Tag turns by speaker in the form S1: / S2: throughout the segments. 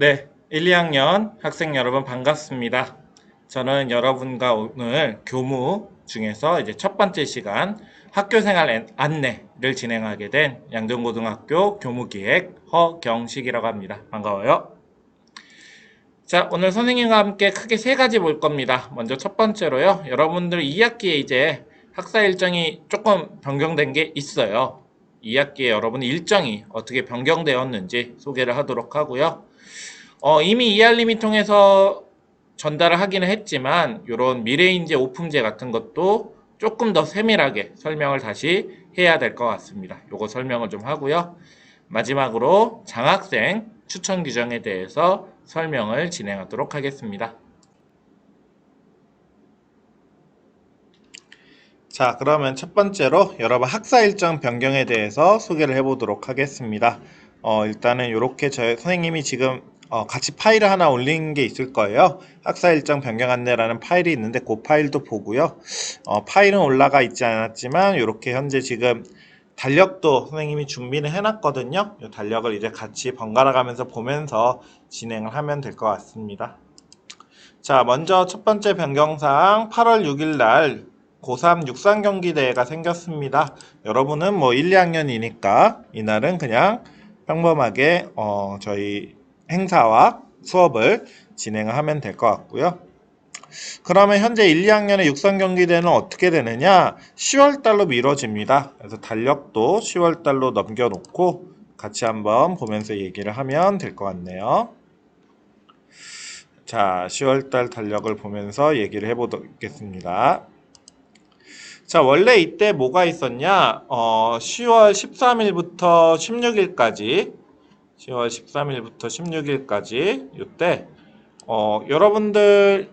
S1: 네, 1, 2학년 학생 여러분 반갑습니다. 저는 여러분과 오늘 교무 중에서 이제 첫 번째 시간 학교생활 안- 안내를 진행하게 된 양정고등학교 교무기획 허경식이라고 합니다. 반가워요. 자, 오늘 선생님과 함께 크게 세 가지 볼 겁니다. 먼저 첫 번째로요. 여러분들 2학기에 이제 학사 일정이 조금 변경된 게 있어요. 2학기에 여러분 일정이 어떻게 변경되었는지 소개를 하도록 하고요. 어, 이미 이알림이 통해서 전달을 하기는 했지만 이런 미래인재 오품제 같은 것도 조금 더 세밀하게 설명을 다시 해야 될 것 같습니다. 요거 설명을 좀 하고요. 마지막으로 장학생 추천 규정에 대해서 설명을 진행하도록 하겠습니다. 자, 그러면 첫 번째로 여러분 학사 일정 변경에 대해서 소개를 해보도록 하겠습니다. 어, 일단은 이렇게 저희 선생님이 지금 어, 같이 파일을 하나 올린 게 있을 거예요. 학사 일정 변경 안내라는 파일이 있는데 그 파일도 보고요. 어, 파일은 올라가 있지 않았지만 이렇게 현재 지금 달력도 선생님이 준비를 해놨거든요. 이 달력을 이제 같이 번갈아 가면서 보면서 진행을 하면 될 것 같습니다. 자, 먼저 첫 번째 변경사항 8월 6일 날 고3 육상 경기 대회가 생겼습니다. 여러분은 뭐 1, 2학년이니까 이날은 그냥 평범하게 어, 저희 행사와 수업을 진행을 하면 될 것 같고요. 그러면 현재 1, 2학년의 육상 경기 대회는 어떻게 되느냐? 10월 달로 미뤄집니다. 그래서 달력도 10월 달로 넘겨놓고 같이 한번 보면서 얘기를 하면 될 것 같네요. 자, 10월 달 달력을 보면서 얘기를 해보겠습니다. 자, 원래 이때 뭐가 있었냐? 어, 10월 13일부터 16일까지, 10월 13일부터 16일까지, 이때, 어, 여러분들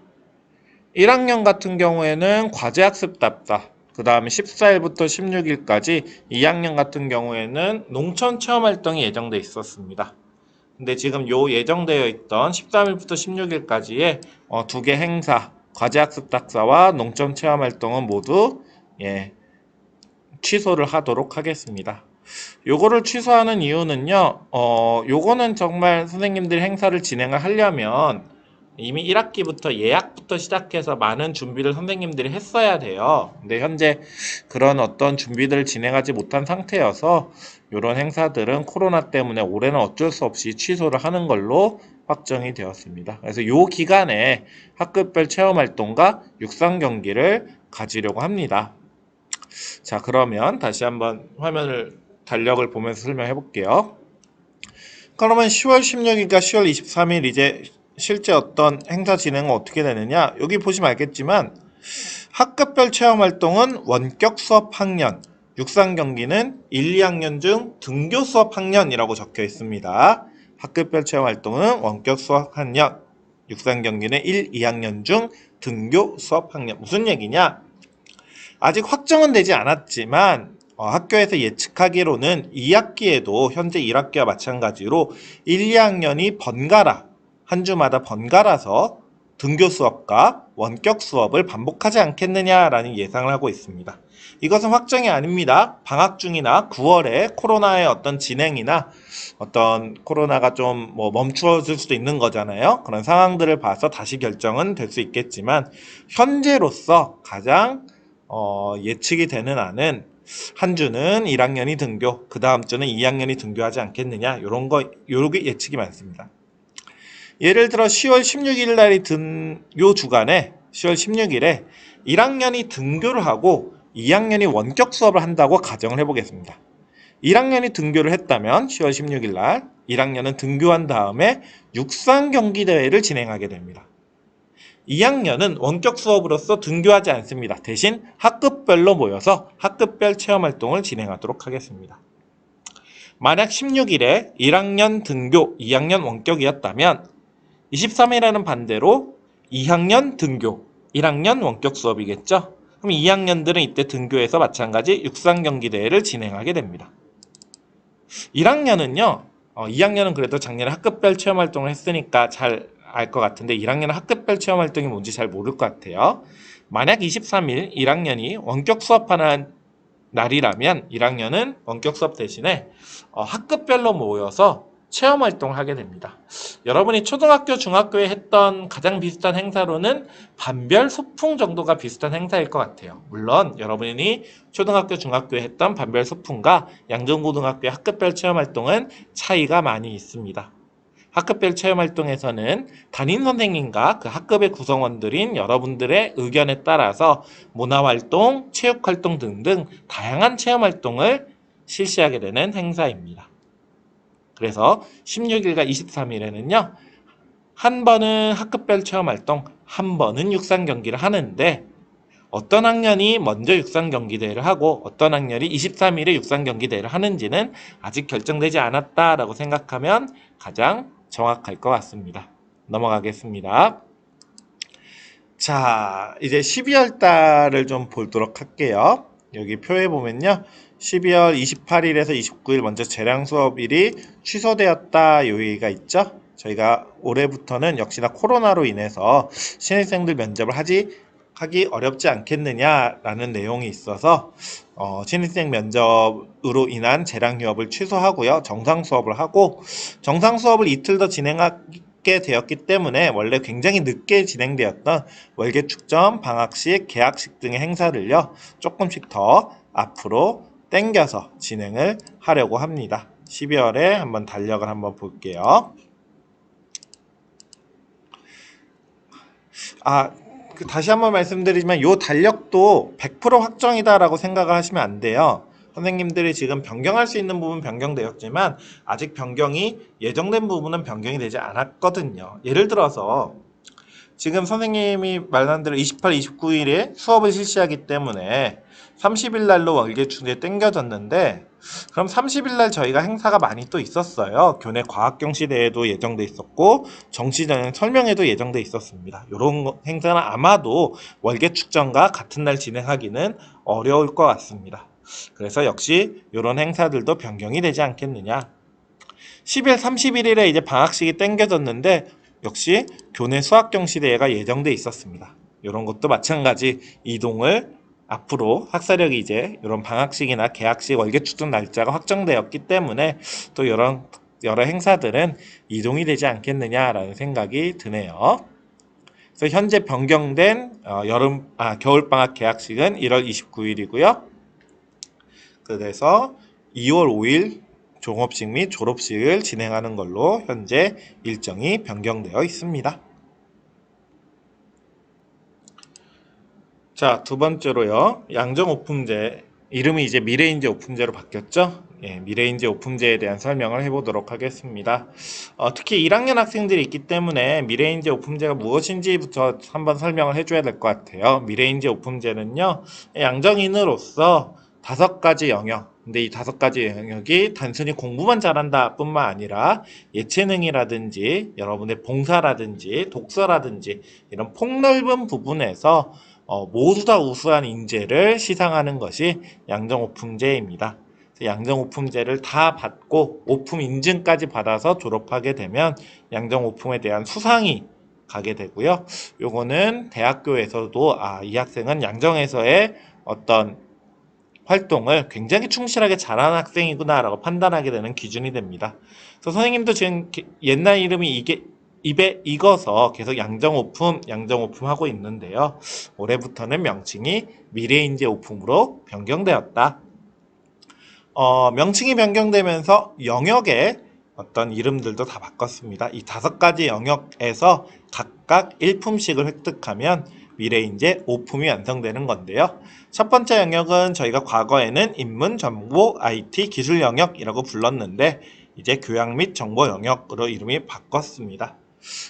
S1: 1학년 같은 경우에는 과제학습 답사, 그 다음에 14일부터 16일까지 2학년 같은 경우에는 농촌 체험 활동이 예정돼 있었습니다. 근데 지금 요 예정되어 있던 13일부터 16일까지의 어, 두 개 행사, 과제학습 답사와 농촌 체험 활동은 모두 예, 취소를 하도록 하겠습니다. 요거를 취소하는 이유는요, 어, 요거는 정말 선생님들 행사를 진행을 하려면 이미 1학기부터 예약부터 시작해서 많은 준비를 선생님들이 했어야 돼요. 근데 현재 그런 어떤 준비들을 진행하지 못한 상태여서 이런 행사들은 코로나 때문에 올해는 어쩔 수 없이 취소를 하는 걸로 확정이 되었습니다. 그래서 요 기간에 학급별 체험 활동과 육상 경기를 가지려고 합니다. 자, 그러면 다시 한번 화면을 달력을 보면서 설명해 볼게요. 그러면 10월 16일과 10월 23일 이제 실제 어떤 행사 진행은 어떻게 되느냐? 여기 보시면 알겠지만 학급별 체험 활동은 원격 수업 학년, 육상 경기는 1, 2학년 중 등교 수업 학년이라고 적혀 있습니다. 학급별 체험 활동은 원격 수업 학년, 육상 경기는 1, 2학년 중 등교 수업 학년. 무슨 얘기냐? 아직 확정은 되지 않았지만 어, 학교에서 예측하기로는 2학기에도 현재 1학기와 마찬가지로 1, 2학년이 번갈아 한 주마다 번갈아서 등교 수업과 원격 수업을 반복하지 않겠느냐라는 예상을 하고 있습니다. 이것은 확정이 아닙니다. 방학 중이나 9월에 코로나의 어떤 진행이나 어떤 코로나가 좀 뭐 멈추어질 수도 있는 거잖아요. 그런 상황들을 봐서 다시 결정은 될 수 있겠지만 현재로서 가장 어, 예측이 되는 안은 한 주는 1학년이 등교, 그 다음 주는 2학년이 등교하지 않겠느냐, 요런 거, 요렇게 예측이 많습니다. 예를 들어 10월 16일 날이 든 요 주간에 10월 16일에 1학년이 등교를 하고 2학년이 원격 수업을 한다고 가정을 해보겠습니다. 1학년이 등교를 했다면 10월 16일 날 1학년은 등교한 다음에 육상 경기 대회를 진행하게 됩니다. 2학년은 원격 수업으로서 등교하지 않습니다. 대신 학급별로 모여서 학급별 체험 활동을 진행하도록 하겠습니다. 만약 16일에 1학년 등교, 2학년 원격이었다면 23일에는 반대로 2학년 등교, 1학년 원격 수업이겠죠? 그럼 2학년들은 이때 등교해서 마찬가지 육상 경기 대회를 진행하게 됩니다. 1학년은요, 어, 2학년은 그래도 작년에 학급별 체험 활동을 했으니까 잘 알 것 같은데 1학년은 학급별 체험 활동이 뭔지 잘 모를 것 같아요. 만약 23일 1학년이 원격 수업하는 날이라면 1학년은 원격 수업 대신에 어, 학급별로 모여서 체험 활동을 하게 됩니다. 여러분이 초등학교, 중학교에 했던 가장 비슷한 행사로는 반별 소풍 정도가 비슷한 행사일 것 같아요. 물론 여러분이 초등학교, 중학교에 했던 반별 소풍과 양정고등학교의 학급별 체험 활동은 차이가 많이 있습니다. 학급별 체험 활동에서는 담임 선생님과 그 학급의 구성원들인 여러분들의 의견에 따라서 문화 활동, 체육 활동 등등 다양한 체험 활동을 실시하게 되는 행사입니다. 그래서 16일과 23일에는요, 한 번은 학급별 체험 활동, 한 번은 육상 경기를 하는데, 어떤 학년이 먼저 육상 경기 대회를 하고 어떤 학년이 23일에 육상 경기 대회를 하는지는 아직 결정되지 않았다라고 생각하면 가장 정확할 것 같습니다. 넘어가겠습니다. 자, 이제 12월 달을 좀 보도록 할게요. 여기 표에 보면요. 12월 28일에서 29일 먼저 재량 수업일이 취소되었다 요 얘기가 있죠. 저희가 올해부터는 역시나 코로나로 인해서 신입생들 면접을 하지 하기 어렵지 않겠느냐라는 내용이 있어서 어, 신입생 면접으로 인한 재량 휴업을 취소하고요. 정상 수업을 하고 정상 수업을 이틀 더 진행하게 되었기 때문에 원래 굉장히 늦게 진행되었던 월계 축전, 방학식, 개학식 등의 행사를요. 조금씩 더 앞으로 땡겨서 진행을 하려고 합니다. 12월에 한번 달력을 한번 볼게요. 아, 그 다시 한번 말씀드리지만 요 달력도 100% 확정이다라고 생각을 하시면 안 돼요. 선생님들이 지금 변경할 수 있는 부분 변경되었지만 아직 변경이 예정된 부분은 변경이 되지 않았거든요. 예를 들어서 지금 선생님이 말한 대로 28, 29일에 수업을 실시하기 때문에 30일 날로 월계 축제 땡겨졌는데 그럼 30일 날 저희가 행사가 많이 또 있었어요. 교내 과학경시 대회도 예정돼 있었고 정시전형 설명회도 예정돼 있었습니다. 이런 행사는 아마도 월계 축전과 같은 날 진행하기는 어려울 것 같습니다. 그래서 역시 이런 행사들도 변경이 되지 않겠느냐. 10일 31일에 이제 방학식이 땡겨졌는데 역시 교내 수학경시 대회가 예정돼 있었습니다. 이런 것도 마찬가지 이동을 앞으로 학사력이 이제 이런 방학식이나 개학식 월계 축전 날짜가 확정되었기 때문에 또 이런 여러 행사들은 이동이 되지 않겠느냐라는 생각이 드네요. 그래서 현재 변경된 어, 여름 아 겨울 방학 개학식은 1월 29일이고요. 그래서 2월 5일 종업식 및 졸업식을 진행하는 걸로 현재 일정이 변경되어 있습니다. 자, 두 번째로요. 양정 오품제. 이름이 이제 미래인재 오품제로 바뀌었죠? 예, 미래인재 오품제에 대한 설명을 해보도록 하겠습니다. 어, 특히 1학년 학생들이 있기 때문에 미래인재 오품제가 무엇인지부터 한번 설명을 해줘야 될 것 같아요. 미래인재 오품제는요, 양정인으로서 다섯 가지 영역, 근데 이 다섯 가지 영역이 단순히 공부만 잘한다 뿐만 아니라 예체능이라든지 여러분의 봉사라든지 독서라든지 이런 폭넓은 부분에서 어, 모두 다 우수한 인재를 시상하는 것이 양정오품제입니다. 양정오품제를 다 받고 오품 인증까지 받아서 졸업하게 되면 양정오품에 대한 수상이 가게 되고요. 요거는 대학교에서도 아, 이 학생은 양정에서의 어떤 활동을 굉장히 충실하게 잘하는 학생이구나라고 판단하게 되는 기준이 됩니다. 그래서 선생님도 지금 옛날 이름이 이게 입에 익어서 계속 양정오품, 양정오품 하고 있는데요. 올해부터는 명칭이 미래인재 오품으로 변경되었다. 어, 명칭이 변경되면서 영역의 어떤 이름들도 다 바꿨습니다. 이 다섯 가지 영역에서 각각 1품씩을 획득하면 미래인재 오품이 완성되는 건데요. 첫 번째 영역은 저희가 과거에는 인문, 정보, IT, 기술 영역이라고 불렀는데 이제 교양 및 정보 영역으로 이름이 바꿨습니다.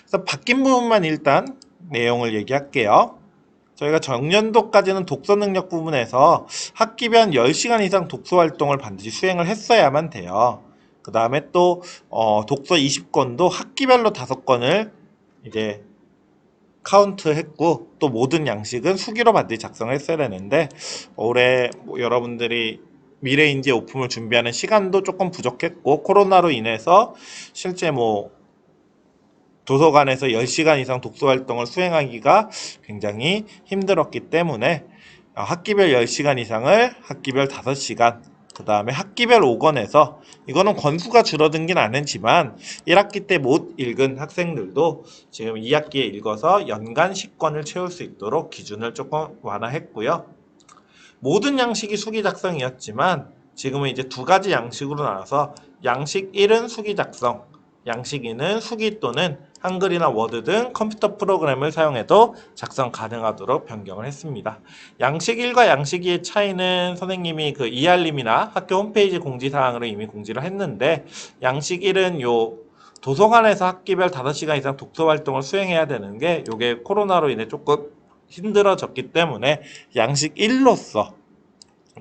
S1: 그래서 바뀐 부분만 일단 내용을 얘기할게요. 저희가 정년도까지는 독서 능력 부분에서 학기변 10시간 이상 독서 활동을 반드시 수행을 했어야만 돼요. 그 다음에 또 어, 독서 20권도 학기별로 5권을 이제 카운트 했고 또 모든 양식은 수기로 반드시 작성을 했어야 되는데 올해 뭐 여러분들이 미래인재 오품을 준비하는 시간도 조금 부족했고 코로나로 인해서 실제 뭐 도서관에서 10시간 이상 독서 활동을 수행하기가 굉장히 힘들었기 때문에 어, 학기별 10시간 이상을 학기별 5시간 그 다음에 학기별 5권에서 이거는 권수가 줄어든긴 않지만 1학기 때 못 읽은 학생들도 지금 2학기에 읽어서 연간 10권을 채울 수 있도록 기준을 조금 완화했고요. 모든 양식이 수기 작성이었지만 지금은 이제 두 가지 양식으로 나눠서 양식 1은 수기 작성, 양식 2는 수기 또는 한글이나 워드 등 컴퓨터 프로그램을 사용해도 작성 가능하도록 변경을 했습니다. 양식 1과 양식 2의 차이는 선생님이 그 이알림이나 학교 홈페이지 공지사항으로 이미 공지를 했는데 양식 1은 요 도서관에서 학기별 5시간 이상 독서 활동을 수행해야 되는 게 요게 코로나로 인해 조금 힘들어졌기 때문에 양식 1로서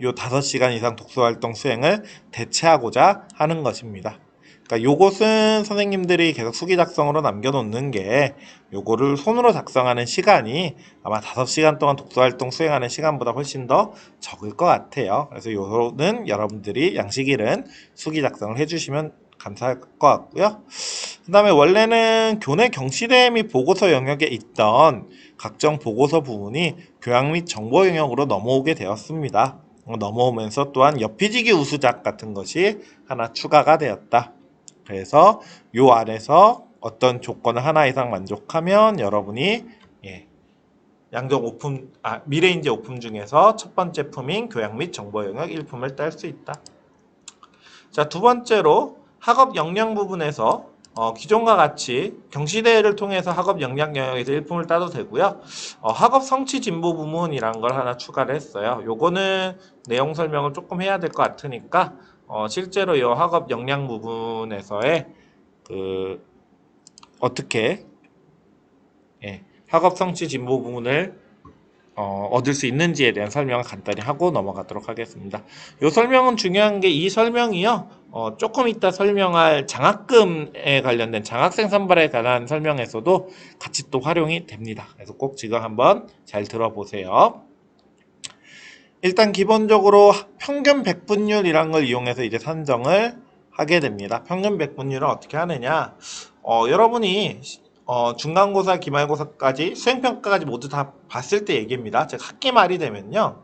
S1: 요 5시간 이상 독서 활동 수행을 대체하고자 하는 것입니다. 그러니까 요것은 선생님들이 계속 수기 작성으로 남겨놓는 게 요거를 손으로 작성하는 시간이 아마 5시간 동안 독서 활동 수행하는 시간보다 훨씬 더 적을 것 같아요. 그래서 요거는 여러분들이 양식 1은 수기 작성을 해주시면 감사할 것 같고요. 그 다음에 원래는 교내 경시대 및 보고서 영역에 있던 각종 보고서 부분이 교양 및 정보 영역으로 넘어오게 되었습니다. 어, 넘어오면서 또한 엽피지기 우수작 같은 것이 하나 추가가 되었다. 그래서 요 안에서 어떤 조건을 하나 이상 만족하면 여러분이 예, 양적 오품 아 미래인재 오품 중에서 첫 번째 품인 교양 및 정보 영역 1품을 딸 수 있다. 자, 두 번째로 학업 역량 부분에서 어, 기존과 같이 경시대회를 통해서 학업 역량 영역에서 1품을 따도 되고요. 어, 학업 성취 진보 부문이란 걸 하나 추가를 했어요. 요거는 내용 설명을 조금 해야 될 것 같으니까 어, 실제로 이 학업 역량 부분에서의 그 어떻게 예, 학업 성취 진보 부분을 어, 얻을 수 있는지에 대한 설명을 간단히 하고 넘어가도록 하겠습니다. 이 설명은 중요한 게 이 설명이요. 어, 조금 이따 설명할 장학금에 관련된 장학생 선발에 관한 설명에서도 같이 또 활용이 됩니다. 그래서 꼭 지금 한번 잘 들어보세요. 일단 기본적으로 평균 백분율이란 걸 이용해서 이제 산정을 하게 됩니다. 평균 백분율은 어떻게 하느냐? 어, 여러분이 어, 중간고사, 기말고사까지 수행평가까지 모두 다 봤을 때 얘기입니다. 즉 학기 말이 되면요.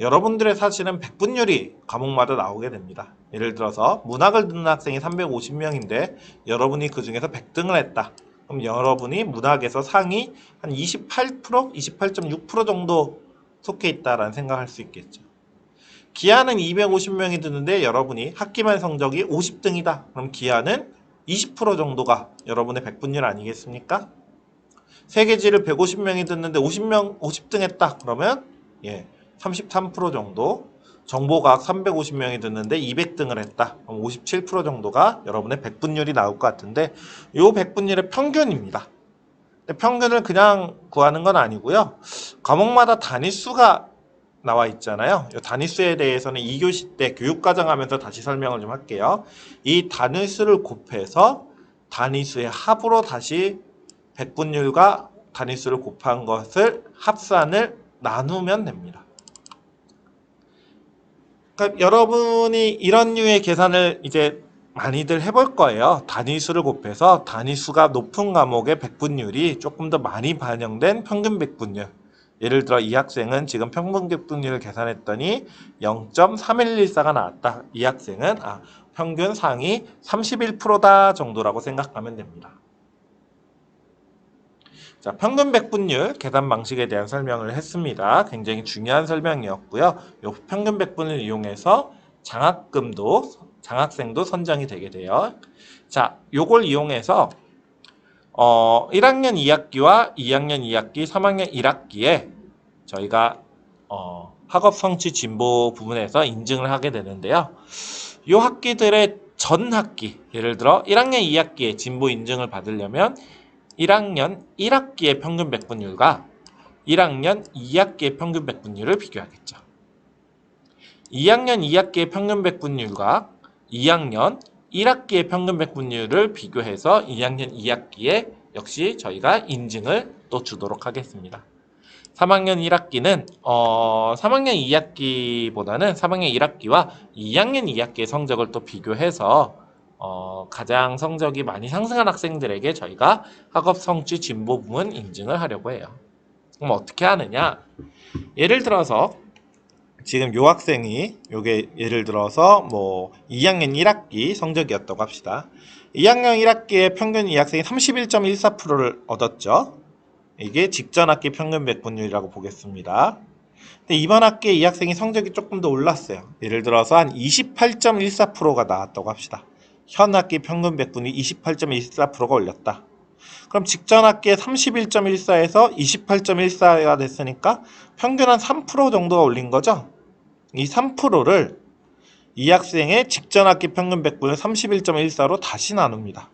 S1: 여러분들의 사실은 백분율이 과목마다 나오게 됩니다. 예를 들어서 문학을 듣는 학생이 350명인데 여러분이 그 중에서 100등을 했다. 그럼 여러분이 문학에서 상위 한 28%, 28.6% 정도 속해 있다라는 생각할 수 있겠죠. 기하는 250명이 드는데 여러분이 학기말 성적이 50등이다. 그럼 기하는 20% 정도가 여러분의 백분율 아니겠습니까? 세계지를 150명이 듣는데 50명 50등 했다. 그러면 예, 33% 정도. 정보과학 350명이 듣는데 200등을 했다. 그럼 57% 정도가 여러분의 백분율이 나올 것 같은데 요 백분율의 평균입니다. 평균을 그냥 구하는 건 아니고요. 과목마다 단위수가 나와 있잖아요. 이 단위수에 대해서는 2교시 때 교육과정 하면서 다시 설명을 좀 할게요. 이 단위수를 곱해서 단위수의 합으로 다시 백분율과 단위수를 곱한 것을 합산을 나누면 됩니다. 그러니까 여러분이 이런 류의 계산을 이제 많이들 해볼 거예요. 단위수를 곱해서 단위수가 높은 과목의 백분율이 조금 더 많이 반영된 평균 백분율. 예를 들어 이 학생은 지금 평균 백분율을 계산했더니 0.3114가 나왔다. 이 학생은 아, 평균 상위 31%다 정도라고 생각하면 됩니다. 자, 평균 백분율 계산 방식에 대한 설명을 했습니다. 굉장히 중요한 설명이었고요. 이 평균 백분을 이용해서 장학금도 장학생도 선정이 되게 돼요. 자, 요걸 이용해서 어, 1학년 2학기와 2학년 2학기, 3학년 1학기에 저희가 어, 학업 성취 진보 부분에서 인증을 하게 되는데요. 요 학기들의 전 학기, 예를 들어 1학년 2학기에 진보 인증을 받으려면 1학년 1학기의 평균 백분율과 1학년 2학기의 평균 백분율을 비교하겠죠. 2학년 2학기의 평균 백분율과 2학년 1학기의 평균 백분율을 비교해서 2학년 2학기에 역시 저희가 인증을 또 주도록 하겠습니다. 3학년 1학기는 어 3학년 2학기보다는 3학년 1학기와 2학년 2학기의 성적을 또 비교해서 어 가장 성적이 많이 상승한 학생들에게 저희가 학업 성취 진보 부문 인증을 하려고 해요. 그럼 어떻게 하느냐? 예를 들어서 지금 요 학생이 요게 예를 들어서 뭐 2학년 1학기 성적이었다고 합시다. 2학년 1학기에 평균 이 학생이 31.14%를 얻었죠. 이게 직전 학기 평균 백분율이라고 보겠습니다. 근데 이번 학기에 이 학생이 성적이 조금 더 올랐어요. 예를 들어서 한 28.14%가 나왔다고 합시다. 현 학기 평균 백분이 28.14%가 올렸다. 그럼 직전 학기에 31.14에서 28.14가 됐으니까 평균 한 3% 정도가 올린 거죠. 이 3%를 이 학생의 직전 학기 평균 백분을 31.14로 다시 나눕니다.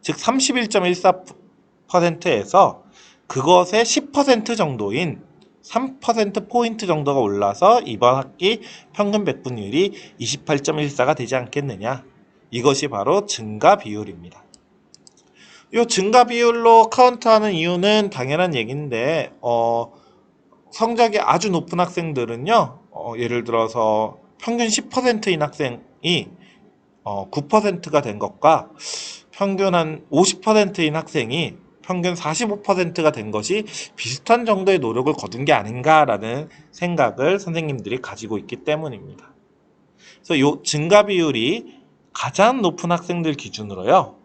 S1: 즉 31.14%에서 그것의 10% 정도인 3%포인트 정도가 올라서 이번 학기 평균 백분율이 28.14가 되지 않겠느냐. 이것이 바로 증가 비율입니다. 이 증가 비율로 카운트하는 이유는 당연한 얘기인데, 어, 성적이 아주 높은 학생들은요, 어, 예를 들어서 평균 10%인 학생이 어, 9%가 된 것과 평균 한 50%인 학생이 평균 45%가 된 것이 비슷한 정도의 노력을 거둔 게 아닌가라는 생각을 선생님들이 가지고 있기 때문입니다. 그래서 이 증가 비율이 가장 높은 학생들 기준으로요.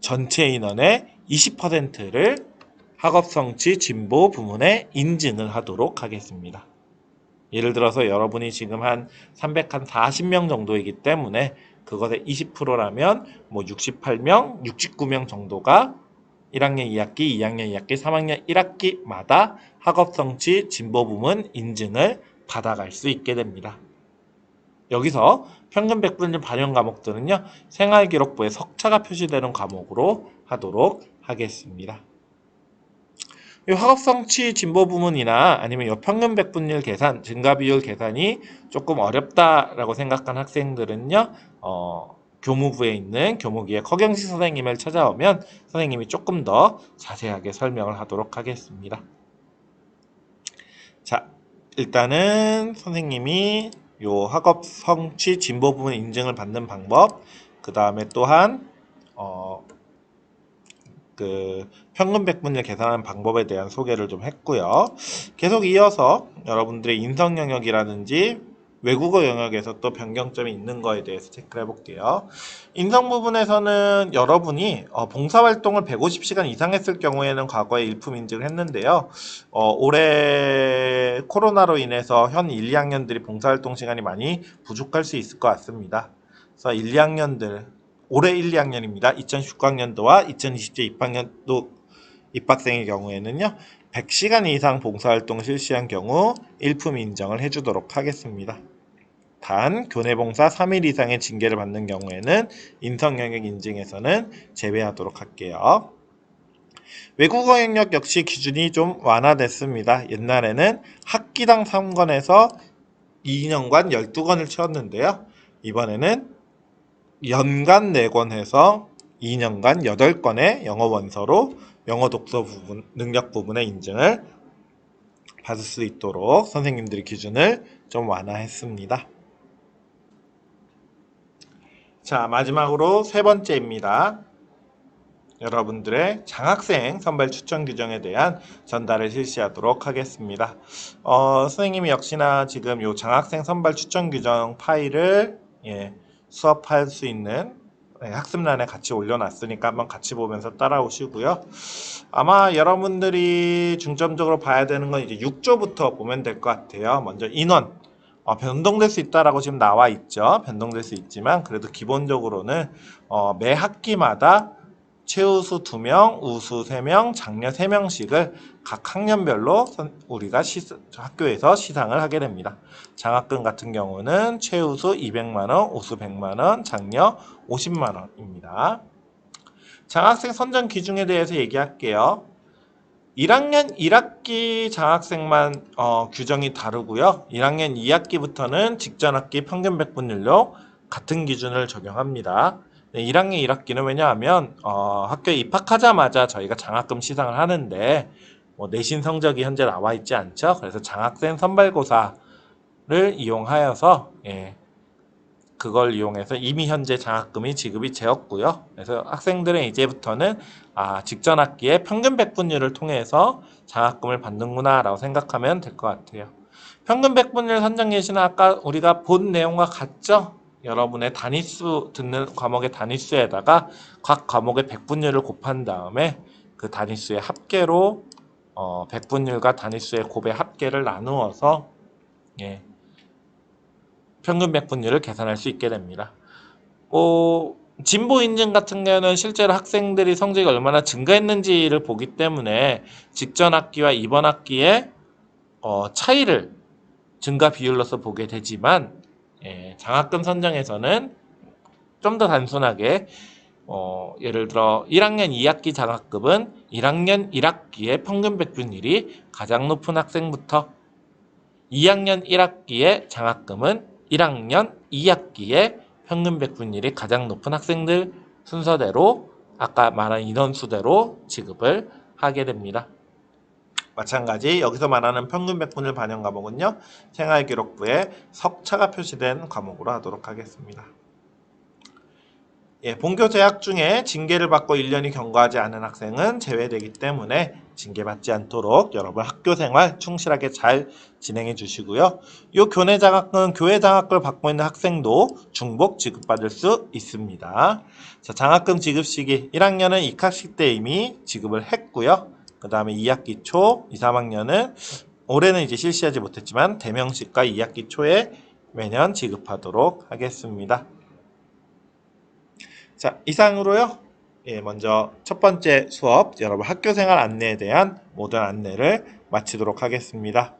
S1: 전체 인원의 20%를 학업 성취 진보 부문에 인증을 하도록 하겠습니다. 예를 들어서 여러분이 지금 한 340명 정도이기 때문에 그것의 20%라면 뭐 68명, 69명 정도가 1학년 2학기, 2학년 2학기, 3학년 1학기마다 학업 성취 진보 부문 인증을 받아갈 수 있게 됩니다. 여기서 평균 백분율 반영 과목들은요, 생활기록부에 석차가 표시되는 과목으로 하도록 하겠습니다. 이 학업성취 진보 부문이나 아니면 이 평균 백분율 계산, 증가 비율 계산이 조금 어렵다라고 생각한 학생들은요, 어, 교무부에 있는 교무기획 허경식 선생님을 찾아오면 선생님이 조금 더 자세하게 설명을 하도록 하겠습니다. 자, 일단은 선생님이 요 학업 성취 진보 부분 인증을 받는 방법, 그 다음에 또한 어, 그 평균 백분율 계산하는 방법에 대한 소개를 좀 했고요. 계속 이어서 여러분들의 인성 영역이라든지 외국어 영역에서 또 변경점이 있는 거에 대해서 체크를 해볼게요. 인성 부분에서는 여러분이 어, 봉사활동을 150시간 이상 했을 경우에는 과거에 일품 인증을 했는데요. 어, 올해 코로나로 인해서 현 1, 2학년들이 봉사활동 시간이 많이 부족할 수 있을 것 같습니다. 그래서 1, 2학년들, 올해 1, 2학년입니다. 2019학년도와 2020제 입학년도 입학생의 경우에는요. 100시간 이상 봉사활동 실시한 경우 일품 인정을 해주도록 하겠습니다. 단 교내 봉사 3일 이상의 징계를 받는 경우에는 인성 영역 인증에서는 제외하도록 할게요. 외국어 영역 역시 기준이 좀 완화됐습니다. 옛날에는 학기당 3권에서 2년간 12권을 채웠는데요. 이번에는 연간 4권 해서 2년간 8권의 영어 원서로 영어 독서 부분, 능력 부분의 인증을 받을 수 있도록 선생님들이 기준을 좀 완화했습니다. 자, 마지막으로 세 번째입니다. 여러분들의 장학생 선발 추천 규정에 대한 전달을 실시하도록 하겠습니다. 어, 선생님이 역시나 지금 이 장학생 선발 추천 규정 파일을 예, 수업할 수 있는 네, 학습란에 같이 올려놨으니까 한번 같이 보면서 따라오시고요. 아마 여러분들이 중점적으로 봐야 되는 건 이제 6조부터 보면 될 것 같아요. 먼저 인원. 어, 변동될 수 있다라고 지금 나와 있죠. 변동될 수 있지만 그래도 기본적으로는 어, 매 학기마다 최우수 2명, 우수 3명, 장려 3명씩을 각 학년별로 우리가 시, 학교에서 시상을 하게 됩니다. 장학금 같은 경우는 최우수 200만원, 우수 100만원, 장려 50만원입니다. 장학생 선정 기준에 대해서 얘기할게요. 1학년 1학기 장학생만 어, 규정이 다르고요. 1학년 2학기부터는 직전 학기 평균 백분율로 같은 기준을 적용합니다. 네, 1학년 1학기는 왜냐하면 어, 학교에 입학하자마자 저희가 장학금 시상을 하는데 뭐 내신 성적이 현재 나와 있지 않죠. 그래서 장학생 선발고사를 이용하여서 예, 그걸 이용해서 이미 현재 장학금이 지급이 되었고요. 그래서 학생들은 이제부터는 아, 직전 학기에 평균 백분율을 통해서 장학금을 받는구나라고 생각하면 될 것 같아요. 평균 백분율 선정 예시는 아까 우리가 본 내용과 같죠? 여러분의 단위수 듣는 과목의 단위수에다가 각 과목의 백분율을 곱한 다음에 그 단위수의 합계로 어, 백분율과 단위수의 곱의 합계를 나누어서 예, 평균 백분율을 계산할 수 있게 됩니다. 뭐 진보 인증 같은 경우는 실제로 학생들이 성적이 얼마나 증가했는지를 보기 때문에 직전 학기와 이번 학기의 어, 차이를 증가 비율로서 보게 되지만 예, 장학금 선정에서는 좀 더 단순하게 어, 예를 들어 1학년 2학기 장학금은 1학년 1학기의 평균 백분율이 가장 높은 학생부터 2학년 1학기의 장학금은 1학년 2학기의 평균 백분율이 가장 높은 학생들 순서대로 아까 말한 인원 수대로 지급을 하게 됩니다. 마찬가지 여기서 말하는 평균 백분율 반영 과목은요. 생활기록부에 석차가 표시된 과목으로 하도록 하겠습니다. 예, 본교 재학 중에 징계를 받고 1년이 경과하지 않은 학생은 제외되기 때문에 징계받지 않도록 여러분 학교 생활 충실하게 잘 진행해 주시고요. 이 교내 장학금은 교회 장학금을 받고 있는 학생도 중복 지급받을 수 있습니다. 자, 장학금 지급 시기 1학년은 입학식 때 이미 지급을 했고요. 그 다음에 2학기 초, 2, 3학년은 올해는 이제 실시하지 못했지만 대명식과 2학기 초에 매년 지급하도록 하겠습니다. 자, 이상으로요. 예, 먼저 첫 번째 수업 여러분 학교 생활 안내에 대한 모든 안내를 마치도록 하겠습니다.